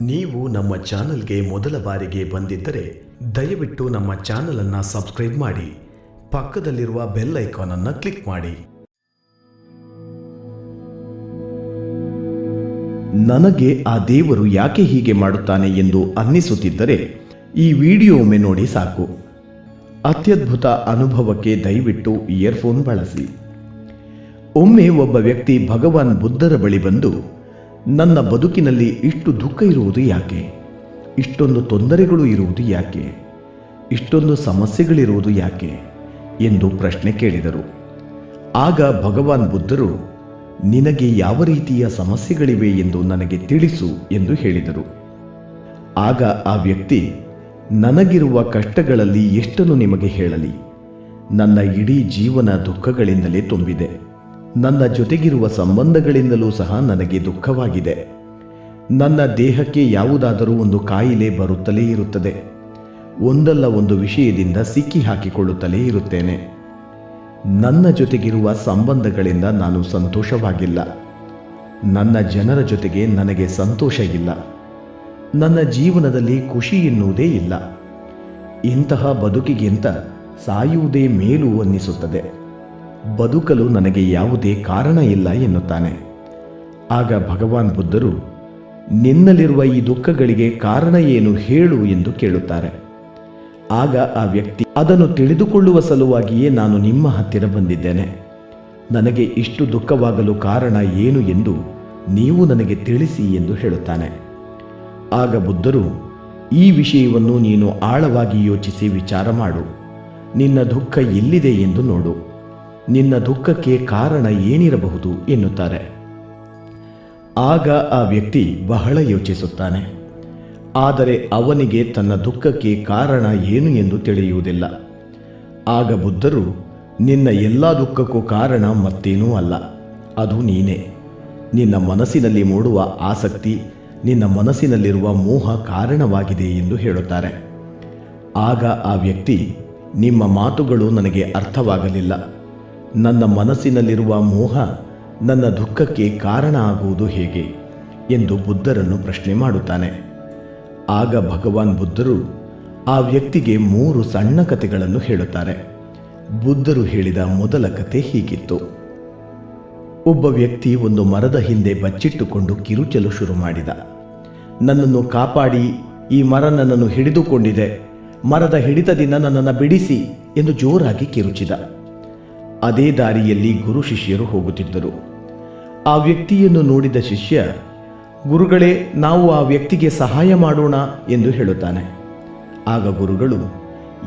ನೀವು ನಮ್ಮ ಚಾನಲ್ಗೆ ಮೊದಲ ಬಾರಿಗೆ ಬಂದಿದ್ದರೆ ದಯವಿಟ್ಟು ನಮ್ಮ ಚಾನಲ್ ಅನ್ನ ಸಬ್ಸ್ಕ್ರೈಬ್ ಮಾಡಿ, ಪಕ್ಕದಲ್ಲಿರುವ ಬೆಲ್ ಐಕಾನ್ ಅನ್ನ ಕ್ಲಿಕ್ ಮಾಡಿ. ನನಗೆ ಆ ದೇವರು ಯಾಕೆ ಹೀಗೆ ಮಾಡುತ್ತಾನೆ ಎಂದು ಅನ್ನಿಸುತ್ತಿದ್ದರೆ, ಈ ವಿಡಿಯೋ ಒಮ್ಮೆ ನೋಡಿ ಸಾಕು. ಅತ್ಯದ್ಭುತ ಅನುಭವಕ್ಕೆ ದಯವಿಟ್ಟು ಇಯರ್ಫೋನ್ ಬಳಸಿ. ಒಮ್ಮೆ ಒಬ್ಬ ವ್ಯಕ್ತಿ ಭಗವಾನ್ ಬುದ್ಧರ ಬಳಿ ಬಂದು ನನ್ನ ಬದುಕಿನಲ್ಲಿ ಇಷ್ಟು ದುಃಖ ಇರುವುದು ಯಾಕೆ? ಇಷ್ಟೊಂದು ತೊಂದರೆಗಳು ಇರುವುದು ಯಾಕೆ? ಇಷ್ಟೊಂದು ಸಮಸ್ಯೆಗಳಿರುವುದು ಯಾಕೆ? ಎಂದು ಪ್ರಶ್ನೆ ಕೇಳಿದರು. ಆಗ ಭಗವಾನ್ ಬುದ್ಧರು, ನಿನಗೆ ಯಾವ ರೀತಿಯ ಸಮಸ್ಯೆಗಳಿವೆ ಎಂದು ನನಗೆ ತಿಳಿಸು ಎಂದು ಹೇಳಿದರು. ಆಗ ಆ ವ್ಯಕ್ತಿ, ನನಗಿರುವ ಕಷ್ಟಗಳಲ್ಲಿ ಎಷ್ಟನ್ನು ನಿಮಗೆ ಹೇಳಲಿ? ನನ್ನ ಇಡೀ ಜೀವನ ದುಃಖಗಳಿಂದಲೇ ತುಂಬಿದೆ. ನನ್ನ ಜೊತೆಗಿರುವ ಸಂಬಂಧಗಳಿಂದಲೂ ಸಹ ನನಗೆ ದುಃಖವಾಗಿದೆ. ನನ್ನ ದೇಹಕ್ಕೆ ಯಾವುದಾದರೂ ಒಂದು ಕಾಯಿಲೆ ಬರುತ್ತಲೇ ಇರುತ್ತದೆ. ಒಂದಲ್ಲ ಒಂದು ವಿಷಯದಿಂದ ಸಿಕ್ಕಿ ಹಾಕಿಕೊಳ್ಳುತ್ತಲೇ ಇರುತ್ತೇನೆ. ನನ್ನ ಜೊತೆಗಿರುವ ಸಂಬಂಧಗಳಿಂದ ನಾನು ಸಂತೋಷವಾಗಿಲ್ಲ. ನನ್ನ ಜನರ ಜೊತೆಗೆ ನನಗೆ ಸಂತೋಷ ಇಲ್ಲ. ನನ್ನ ಜೀವನದಲ್ಲಿ ಖುಷಿ ಎನ್ನುವುದೇ ಇಲ್ಲ. ಇಂತಹ ಬದುಕಿಗಿಂತ ಸಾಯುವುದೇ ಮೇಲು ಅನ್ನಿಸುತ್ತದೆ. ಬದುಕಲು ನನಗೆ ಯಾವುದೇ ಕಾರಣ ಇಲ್ಲ ಎನ್ನುತ್ತಾನೆ. ಆಗ ಭಗವಾನ್ ಬುದ್ಧರು, ನಿನ್ನಲ್ಲಿರುವ ಈ ದುಃಖಗಳಿಗೆ ಕಾರಣ ಏನು ಹೇಳು ಎಂದು ಕೇಳುತ್ತಾರೆ. ಆಗ ಆ ವ್ಯಕ್ತಿ, ಅದನ್ನು ತಿಳಿದುಕೊಳ್ಳುವ ಸಲುವಾಗಿಯೇ ನಾನು ನಿಮ್ಮ ಹತ್ತಿರ ಬಂದಿದ್ದೇನೆ. ನನಗೆ ಇಷ್ಟು ದುಃಖವಾಗಲು ಕಾರಣ ಏನು ಎಂದು ನೀವು ನನಗೆ ತಿಳಿಸಿ ಎಂದು ಹೇಳುತ್ತಾನೆ. ಆಗ ಬುದ್ಧರು, ಈ ವಿಷಯವನ್ನು ನೀನು ಆಳವಾಗಿ ಯೋಚಿಸಿ ವಿಚಾರ ಮಾಡು. ನಿನ್ನ ದುಃಖ ಎಲ್ಲಿದೆ ಎಂದು ನೋಡು. ನಿನ್ನ ದುಃಖಕ್ಕೆ ಕಾರಣ ಏನಿರಬಹುದು ಎನ್ನುತ್ತಾರೆ. ಆಗ ಆ ವ್ಯಕ್ತಿ ಬಹಳ ಯೋಚಿಸುತ್ತಾನೆ. ಆದರೆ ಅವನಿಗೆ ತನ್ನ ದುಃಖಕ್ಕೆ ಕಾರಣ ಏನು ಎಂದು ತಿಳಿಯುವುದಿಲ್ಲ. ಆಗ ಬುದ್ಧರು, ನಿನ್ನ ಎಲ್ಲ ದುಃಖಕ್ಕೂ ಕಾರಣ ಮತ್ತೇನೂ ಅಲ್ಲ. ಅದು ನೀನೇ. ನಿನ್ನ ಮನಸ್ಸಿನಲ್ಲಿ ಮೂಡುವ ಆಸಕ್ತಿ, ನಿನ್ನ ಮನಸ್ಸಿನಲ್ಲಿರುವ ಮೋಹ ಕಾರಣವಾಗಿದೆ ಎಂದು ಹೇಳುತ್ತಾರೆ. ಆಗ ಆ ವ್ಯಕ್ತಿ, ನಿಮ್ಮ ಮಾತುಗಳು ನನಗೆ ಅರ್ಥವಾಗಲಿಲ್ಲ. ನನ್ನ ಮನಸ್ಸಿನಲ್ಲಿರುವ ಮೋಹ ನನ್ನ ದುಃಖಕ್ಕೆ ಕಾರಣ ಆಗುವುದು ಹೇಗೆ ಎಂದು ಬುದ್ಧರನ್ನು ಪ್ರಶ್ನೆ ಮಾಡುತ್ತಾನೆ. ಆಗ ಭಗವಾನ್ ಬುದ್ಧರು ಆ ವ್ಯಕ್ತಿಗೆ ಮೂರು ಸಣ್ಣ ಕಥೆಗಳನ್ನು ಹೇಳುತ್ತಾರೆ. ಬುದ್ಧರು ಹೇಳಿದ ಮೊದಲ ಕತೆ ಹೀಗಿತ್ತು. ಒಬ್ಬ ವ್ಯಕ್ತಿ ಒಂದು ಮರದ ಹಿಂದೆ ಬಚ್ಚಿಟ್ಟುಕೊಂಡು ಕಿರುಚಲು ಶುರು ಮಾಡಿದ. ನನ್ನನ್ನು ಕಾಪಾಡಿ, ಈ ಮರ ನನ್ನನ್ನು ಹಿಡಿದುಕೊಂಡಿದೆ. ಮರದ ಹಿಡಿತದಿಂದ ನನ್ನನ್ನು ಬಿಡಿಸಿ ಎಂದು ಜೋರಾಗಿ ಕಿರುಚಿದ. ಅದೇ ದಾರಿಯಲ್ಲಿ ಗುರು ಶಿಷ್ಯರು ಹೋಗುತ್ತಿದ್ದರು. ಆ ವ್ಯಕ್ತಿಯನ್ನು ನೋಡಿದ ಶಿಷ್ಯ, ಗುರುಗಳೇ, ನಾವು ಆ ವ್ಯಕ್ತಿಗೆ ಸಹಾಯ ಮಾಡೋಣ ಎಂದು ಹೇಳುತ್ತಾನೆ. ಆಗ ಗುರುಗಳು,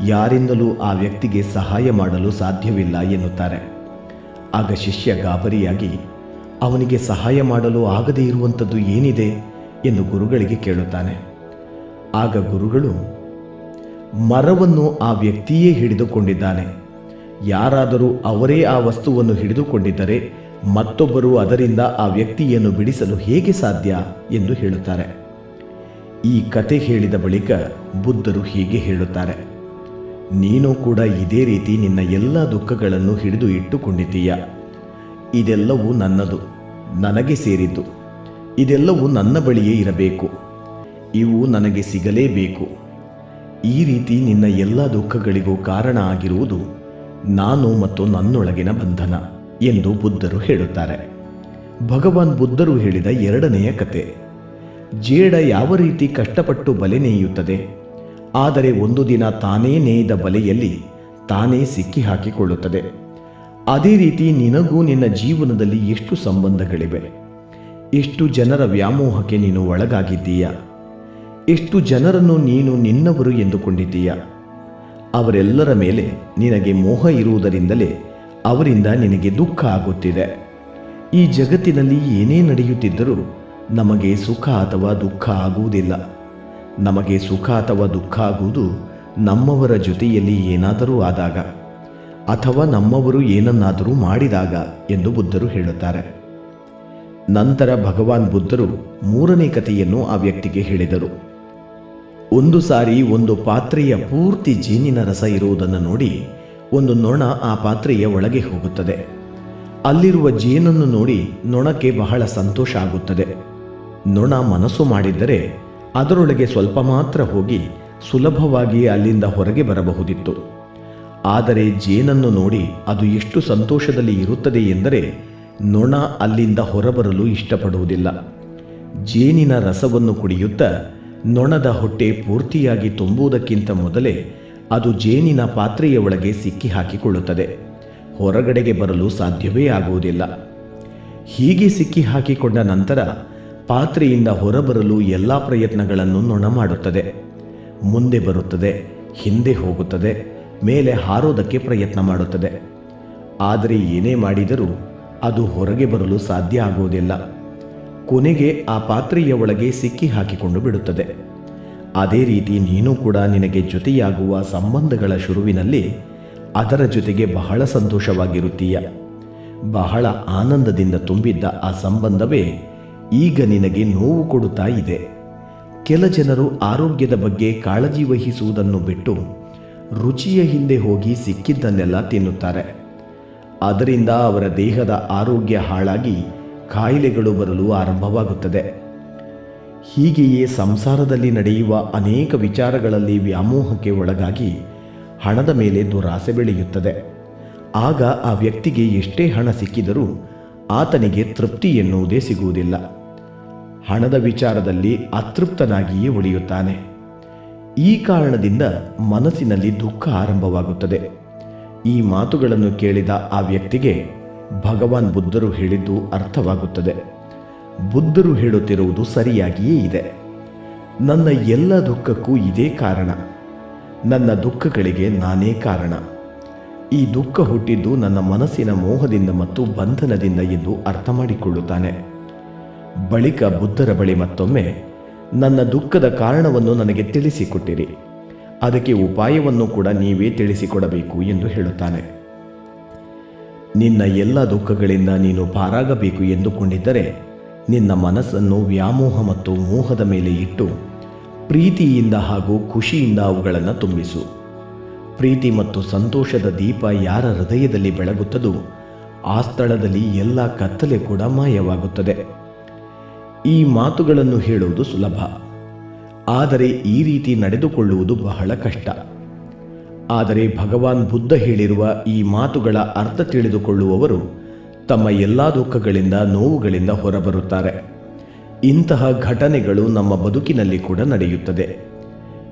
ಯಾರಿಂದಲೂ ಆ ವ್ಯಕ್ತಿಗೆ ಸಹಾಯ ಮಾಡಲು ಸಾಧ್ಯವಿಲ್ಲ ಎನ್ನುತ್ತಾರೆ. ಆಗ ಶಿಷ್ಯ ಗಾಬರಿಯಾಗಿ, ಅವನಿಗೆ ಸಹಾಯ ಮಾಡಲು ಆಗದೇ ಇರುವಂಥದ್ದು ಏನಿದೆ? ಎಂದು ಗುರುಗಳಿಗೆ ಕೇಳುತ್ತಾನೆ. ಆಗ ಗುರುಗಳು, ಮರವನ್ನು ಆ ವ್ಯಕ್ತಿಯೇ ಹಿಡಿದುಕೊಂಡಿದ್ದಾನೆ. ಯಾರಾದರೂ ಅವರೇ ಆ ವಸ್ತುವನ್ನು ಹಿಡಿದುಕೊಂಡಿದ್ದರೆ ಮತ್ತೊಬ್ಬರು ಅದರಿಂದ ಆ ವ್ಯಕ್ತಿಯನ್ನು ಬಿಡಿಸಲು ಹೇಗೆ ಸಾಧ್ಯ ಎಂದು ಹೇಳುತ್ತಾರೆ. ಈ ಕತೆ ಹೇಳಿದ ಬಳಿಕ ಬುದ್ಧರು ಹೀಗೆ ಹೇಳುತ್ತಾರೆ. ನೀನು ಕೂಡ ಇದೇ ರೀತಿ ನಿನ್ನ ಎಲ್ಲ ದುಃಖಗಳನ್ನು ಹಿಡಿದು ಇಟ್ಟುಕೊಂಡಿದ್ದೀಯ. ಇದೆಲ್ಲವೂ ನನ್ನದು, ನನಗೆ ಸೇರಿದ್ದು. ಇದೆಲ್ಲವೂ ನನ್ನ ಬಳಿಯೇ ಇರಬೇಕು. ಇವು ನನಗೆ ಸಿಗಲೇಬೇಕು. ಈ ರೀತಿ ನಿನ್ನ ಎಲ್ಲ ದುಃಖಗಳಿಗೂ ಕಾರಣ ಆಗಿರುವುದು ನಾನು ಮತ್ತು ನನ್ನೊಳಗಿನ ಬಂಧನ ಎಂದು ಬುದ್ಧರು ಹೇಳುತ್ತಾರೆ. ಭಗವಾನ್ ಬುದ್ಧರು ಹೇಳಿದ ಎರಡನೆಯ ಕತೆ, ಜೇಡ ಯಾವ ರೀತಿ ಕಷ್ಟಪಟ್ಟು ಬಲೆ ನೇಯುತ್ತದೆ, ಆದರೆ ಒಂದು ದಿನ ತಾನೇ ನೇಯ್ದ ಬಲೆಯಲ್ಲಿ ತಾನೇ ಸಿಕ್ಕಿ ಹಾಕಿಕೊಳ್ಳುತ್ತದೆ ಅದೇ ರೀತಿ ನಿನಗೂ ನಿನ್ನ ಜೀವನದಲ್ಲಿ ಎಷ್ಟು ಸಂಬಂಧಗಳಿವೆ? ಎಷ್ಟು ಜನರ ವ್ಯಾಮೋಹಕ್ಕೆ ನೀನು ಒಳಗಾಗಿದ್ದೀಯಾ? ಎಷ್ಟು ಜನರನ್ನು ನೀನು ನಿನ್ನವರು ಎಂದುಕೊಂಡಿದ್ದೀಯ? ಅವರೆಲ್ಲರ ಮೇಲೆ ನಿನಗೆ ಮೋಹ ಇರುವುದರಿಂದಲೇ ಅವರಿಂದ ನಿನಗೆ ದುಃಖ ಆಗುತ್ತಿದೆ. ಈ ಜಗತ್ತಿನಲ್ಲಿ ಏನೇ ನಡೆಯುತ್ತಿದ್ದರೂ ನಮಗೆ ಸುಖ ಅಥವಾ ದುಃಖ ಆಗುವುದಿಲ್ಲ. ನಮಗೆ ಸುಖ ಅಥವಾ ದುಃಖ ಆಗುವುದು ನಮ್ಮವರ ಜೊತೆಯಲ್ಲಿ ಏನಾದರೂ ಆದಾಗ ಅಥವಾ ನಮ್ಮವರು ಏನನ್ನಾದರೂ ಮಾಡಿದಾಗ ಎಂದು ಬುದ್ಧರು ಹೇಳುತ್ತಾರೆ. ನಂತರ ಭಗವಾನ್ ಬುದ್ಧರು ಮೂರನೇ ಕಥೆಯನ್ನು ಆ ವ್ಯಕ್ತಿಗೆ ಹೇಳಿದರು. ಒಂದು ಸಾರಿ ಒಂದು ಪಾತ್ರೆಯ ಪೂರ್ತಿ ಜೇನಿನ ರಸ ಇರುವುದನ್ನು ನೋಡಿ ಒಂದು ನೊಣ ಆ ಪಾತ್ರೆಯ ಒಳಗೆ ಹೋಗುತ್ತದೆ. ಅಲ್ಲಿರುವ ಜೇನನ್ನು ನೋಡಿ ನೊಣಕ್ಕೆ ಬಹಳ ಸಂತೋಷ ಆಗುತ್ತದೆ. ನೊಣ ಮನಸ್ಸು ಮಾಡಿದ್ದರೆ ಅದರೊಳಗೆ ಸ್ವಲ್ಪ ಮಾತ್ರ ಹೋಗಿ ಸುಲಭವಾಗಿ ಅಲ್ಲಿಂದ ಹೊರಗೆ ಬರಬಹುದಿತ್ತು. ಆದರೆ ಜೇನನ್ನು ನೋಡಿ ಅದು ಎಷ್ಟು ಸಂತೋಷದಲ್ಲಿ ಇರುತ್ತದೆ ಎಂದರೆ ನೊಣ ಅಲ್ಲಿಂದ ಹೊರಬರಲು ಇಷ್ಟಪಡುವುದಿಲ್ಲ. ಜೇನಿನ ರಸವನ್ನು ಕುಡಿಯುತ್ತಾ ನೊಣದ ಹೊಟ್ಟೆ ಪೂರ್ತಿಯಾಗಿ ತುಂಬುವುದಕ್ಕಿಂತ ಮೊದಲೇ ಅದು ಜೇನಿನ ಪಾತ್ರೆಯ ಒಳಗೆ ಸಿಕ್ಕಿ ಹಾಕಿಕೊಳ್ಳುತ್ತದೆ ಹೊರಗಡೆಗೆ ಬರಲು ಸಾಧ್ಯವೇ ಆಗುವುದಿಲ್ಲ. ಹೀಗೆ ಸಿಕ್ಕಿ ಹಾಕಿಕೊಂಡ ನಂತರ ಪಾತ್ರೆಯಿಂದ ಹೊರಬರಲು ಎಲ್ಲ ಪ್ರಯತ್ನಗಳನ್ನು ನೊಣ ಮಾಡುತ್ತದೆ. ಮುಂದೆ ಬರುತ್ತದೆ, ಹಿಂದೆ ಹೋಗುತ್ತದೆ, ಮೇಲೆ ಹಾರೋದಕ್ಕೆ ಪ್ರಯತ್ನ ಮಾಡುತ್ತದೆ. ಆದರೆ ಏನೇ ಮಾಡಿದರೂ ಅದು ಹೊರಗೆ ಬರಲು ಸಾಧ್ಯ ಆಗುವುದಿಲ್ಲ. ಕೊನೆಗೆ ಆ ಪಾತ್ರೆಯ ಒಳಗೆ ಸಿಕ್ಕಿ ಹಾಕಿಕೊಂಡು ಬಿಡುತ್ತದೆ. ಅದೇ ರೀತಿ ನೀನು ಕೂಡ ನಿನಗೆ ಜೊತೆಯಾಗುವ ಸಂಬಂಧಗಳ ಶುರುವಿನಲ್ಲಿ ಅದರ ಜೊತೆಗೆ ಬಹಳ ಸಂತೋಷವಾಗಿರುತ್ತೀಯ. ಬಹಳ ಆನಂದದಿಂದ ತುಂಬಿದ್ದ ಆ ಸಂಬಂಧವೇ ಈಗ ನಿನಗೆ ನೋವು ಕೊಡುತ್ತಾ ಇದೆ. ಕೆಲ ಜನರು ಆರೋಗ್ಯದ ಬಗ್ಗೆ ಕಾಳಜಿ ವಹಿಸುವುದನ್ನು ಬಿಟ್ಟು ರುಚಿಯ ಹಿಂದೆ ಹೋಗಿ ಸಿಕ್ಕಿದ್ದನ್ನೆಲ್ಲ ತಿನ್ನುತ್ತಾರೆ. ಅದರಿಂದ ಅವರ ದೇಹದ ಆರೋಗ್ಯ ಹಾಳಾಗಿ ಕಾಯಿಲೆಗಳು ಬರಲು ಆರಂಭವಾಗುತ್ತದೆ. ಹೀಗೆಯೇ ಸಂಸಾರದಲ್ಲಿ ನಡೆಯುವ ಅನೇಕ ವಿಚಾರಗಳಲ್ಲಿ ವ್ಯಾಮೋಹಕ್ಕೆ ಒಳಗಾಗಿ ಹಣದ ಮೇಲೆ ದುರಾಸೆ ಬೆಳೆಯುತ್ತದೆ. ಆಗ ಆ ವ್ಯಕ್ತಿಗೆ ಎಷ್ಟೇ ಹಣ ಸಿಕ್ಕಿದರೂ ಆತನಿಗೆ ತೃಪ್ತಿ ಎನ್ನುವುದೇ ಸಿಗುವುದಿಲ್ಲ. ಹಣದ ವಿಚಾರದಲ್ಲಿ ಅತೃಪ್ತನಾಗಿಯೇ ಉಳಿಯುತ್ತಾನೆ. ಈ ಕಾರಣದಿಂದ ಮನಸ್ಸಿನಲ್ಲಿ ದುಃಖ ಆರಂಭವಾಗುತ್ತದೆ. ಈ ಮಾತುಗಳನ್ನು ಕೇಳಿದ ಆ ವ್ಯಕ್ತಿಗೆ ಭಗವಾನ್ ಬುದ್ಧರು ಹೇಳಿದ್ದು ಅರ್ಥವಾಗುತ್ತದೆ. ಬುದ್ಧರು ಹೇಳುತ್ತಿರುವುದು ಸರಿಯಾಗಿಯೇ ಇದೆ. ನನ್ನ ಎಲ್ಲ ದುಃಖಕ್ಕೂ ಇದೇ ಕಾರಣ. ನನ್ನ ದುಃಖಗಳಿಗೆ ನಾನೇ ಕಾರಣ. ಈ ದುಃಖ ಹುಟ್ಟಿದ್ದು ನನ್ನ ಮನಸ್ಸಿನ ಮೋಹದಿಂದ ಮತ್ತು ಬಂಧನದಿಂದ ಎಂದು ಅರ್ಥ ಮಾಡಿಕೊಳ್ಳುತ್ತಾನೆ ಬಳಿಕ ಬುದ್ಧರ ಬಳಿ ಮತ್ತೊಮ್ಮೆ, ನನ್ನ ದುಃಖದ ಕಾರಣವನ್ನು ನನಗೆ ತಿಳಿಸಿಕೊಟ್ಟಿರಿ. ಅದಕ್ಕೆ ಉಪಾಯವನ್ನು ಕೂಡ ನೀವೇ ತಿಳಿಸಿಕೊಡಬೇಕು ಎಂದು ಹೇಳುತ್ತಾನೆ. ನಿನ್ನ ಎಲ್ಲ ದುಃಖಗಳಿಂದ ನೀನು ಪಾರಾಗಬೇಕು ಎಂದುಕೊಂಡಿದ್ದರೆ ನಿನ್ನ ಮನಸ್ಸನ್ನು ವ್ಯಾಮೋಹ ಮತ್ತು ಮೋಹದ ಮೇಲೆ ಇಟ್ಟು ಪ್ರೀತಿಯಿಂದ ಹಾಗೂ ಖುಷಿಯಿಂದ ಅವುಗಳನ್ನು ತುಂಬಿಸು. ಪ್ರೀತಿ ಮತ್ತು ಸಂತೋಷದ ದೀಪ ಯಾರ ಹೃದಯದಲ್ಲಿ ಬೆಳಗುತ್ತದೋ ಆ ಸ್ಥಳದಲ್ಲಿ ಎಲ್ಲ ಕತ್ತಲೆ ಕೂಡ ಮಾಯವಾಗುತ್ತದೆ. ಈ ಮಾತುಗಳನ್ನು ಹೇಳುವುದು ಸುಲಭ. ಆದರೆ ಈ ರೀತಿ ನಡೆದುಕೊಳ್ಳುವುದು ಬಹಳ ಕಷ್ಟ. ಆದರೆ ಭಗವಾನ್ ಬುದ್ಧ ಹೇಳಿರುವ ಈ ಮಾತುಗಳ ಅರ್ಥ ತಿಳಿದುಕೊಳ್ಳುವವರು ತಮ್ಮ ಎಲ್ಲ ದುಃಖಗಳಿಂದ, ನೋವುಗಳಿಂದ ಹೊರಬರುತ್ತಾರೆ. ಇಂತಹ ಘಟನೆಗಳು ನಮ್ಮ ಬದುಕಿನಲ್ಲಿ ಕೂಡ ನಡೆಯುತ್ತದೆ.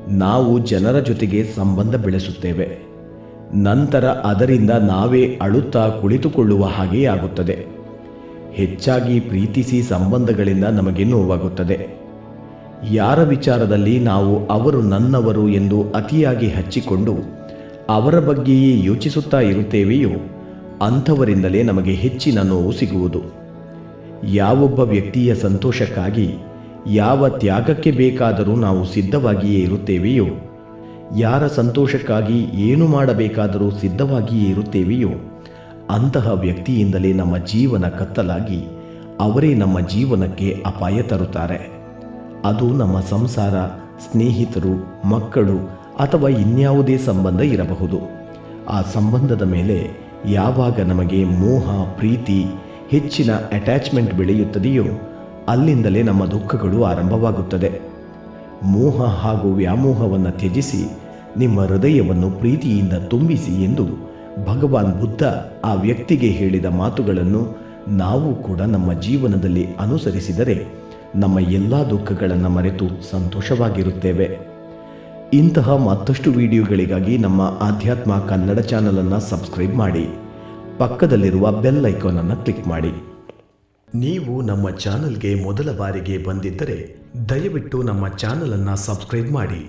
ನಾವು ಜನರ ಜೊತೆಗೆ ಸಂಬಂಧ ಬೆಳೆಸುತ್ತೇವೆ. ನಂತರ ಅದರಿಂದ ನಾವೇ ಅಳುತ್ತಾ ಕುಳಿತುಕೊಳ್ಳುವ ಹಾಗೆ ಆಗುತ್ತದೆ. ಹೆಚ್ಚಾಗಿ ಪ್ರೀತಿಸಿ ಸಂಬಂಧಗಳಿಂದ ನಮಗೆ ನೋವಾಗುತ್ತದೆ. ಯಾರ ವಿಚಾರದಲ್ಲಿ ನಾವು ಅವರು ನನ್ನವರು ಎಂದು ಅತಿಯಾಗಿ ಹಚ್ಚಿಕೊಂಡು ಅವರ ಬಗ್ಗೆಯೇ ಯೋಚಿಸುತ್ತಾ ಇರುತ್ತೇವೆಯೋ, ಅಂಥವರಿಂದಲೇ ನಮಗೆ ಹೆಚ್ಚಿನ ನೋವು ಸಿಗುವುದು. ಯಾವೊಬ್ಬ ವ್ಯಕ್ತಿಯ ಸಂತೋಷಕ್ಕಾಗಿ ಯಾವ ತ್ಯಾಗಕ್ಕೆ ಬೇಕಾದರೂ ನಾವು ಸಿದ್ಧವಾಗಿಯೇ ಇರುತ್ತೇವೆಯೋ, ಯಾರ ಸಂತೋಷಕ್ಕಾಗಿ ಏನು ಮಾಡಬೇಕಾದರೂ ಸಿದ್ಧವಾಗಿಯೇ ಇರುತ್ತೇವೆಯೋ, ಅಂತಹ ವ್ಯಕ್ತಿಯಿಂದಲೇ ನಮ್ಮ ಜೀವನ ಕತ್ತಲಾಗಿ ಅವರೇ ನಮ್ಮ ಜೀವನಕ್ಕೆ ಅಪಾಯ ತರುತ್ತಾರೆ. ಅದು ನಮ್ಮ ಸಂಸಾರ, ಸ್ನೇಹಿತರು, ಮಕ್ಕಳು ಅಥವಾ ಇನ್ಯಾವುದೇ ಸಂಬಂಧ ಇರಬಹುದು. ಆ ಸಂಬಂಧದ ಮೇಲೆ ಯಾವಾಗ ನಮಗೆ ಮೋಹ, ಪ್ರೀತಿ, ಹೆಚ್ಚಿನ ಅಟ್ಯಾಚ್ಮೆಂಟ್ ಬೆಳೆಯುತ್ತದೆಯೋ, ಅಲ್ಲಿಂದಲೇ ನಮ್ಮ ದುಃಖಗಳು ಆರಂಭವಾಗುತ್ತದೆ. ಮೋಹ ಹಾಗೂ ವ್ಯಾಮೋಹವನ್ನು ತ್ಯಜಿಸಿ, ನಿಮ್ಮ ಹೃದಯವನ್ನು ಪ್ರೀತಿಯಿಂದ ತುಂಬಿಸಿ ಎಂದು ಭಗವಾನ್ ಬುದ್ಧ ಆ ವ್ಯಕ್ತಿಗೆ ಹೇಳಿದ ಮಾತುಗಳನ್ನು ನಾವು ಕೂಡ ನಮ್ಮ ಜೀವನದಲ್ಲಿ ಅನುಸರಿಸಿದರೆ ನಮ್ಮ ಎಲ್ಲ ದುಃಖಗಳನ್ನು ಮರೆತು ಸಂತೋಷವಾಗಿರುತ್ತೇವೆ. ಇಂತಹ ಮತ್ತಷ್ಟು ವಿಡಿಯೋಗಳಿಗಾಗಿ ನಮ್ಮ ಆಧ್ಯಾತ್ಮ ಕನ್ನಡ ಚಾನಲನ್ನು ಸಬ್ಸ್ಕ್ರೈಬ್ ಮಾಡಿ, ಪಕ್ಕದಲ್ಲಿರುವ ಬೆಲ್ ಐಕಾನನ್ನು ಕ್ಲಿಕ್ ಮಾಡಿ. ನೀವು ನಮ್ಮ ಚಾನಲ್ಗೆ ಮೊದಲ ಬಾರಿಗೆ ಬಂದಿದ್ದರೆ ದಯವಿಟ್ಟು ನಮ್ಮ ಚಾನಲನ್ನು ಸಬ್ಸ್ಕ್ರೈಬ್ ಮಾಡಿ.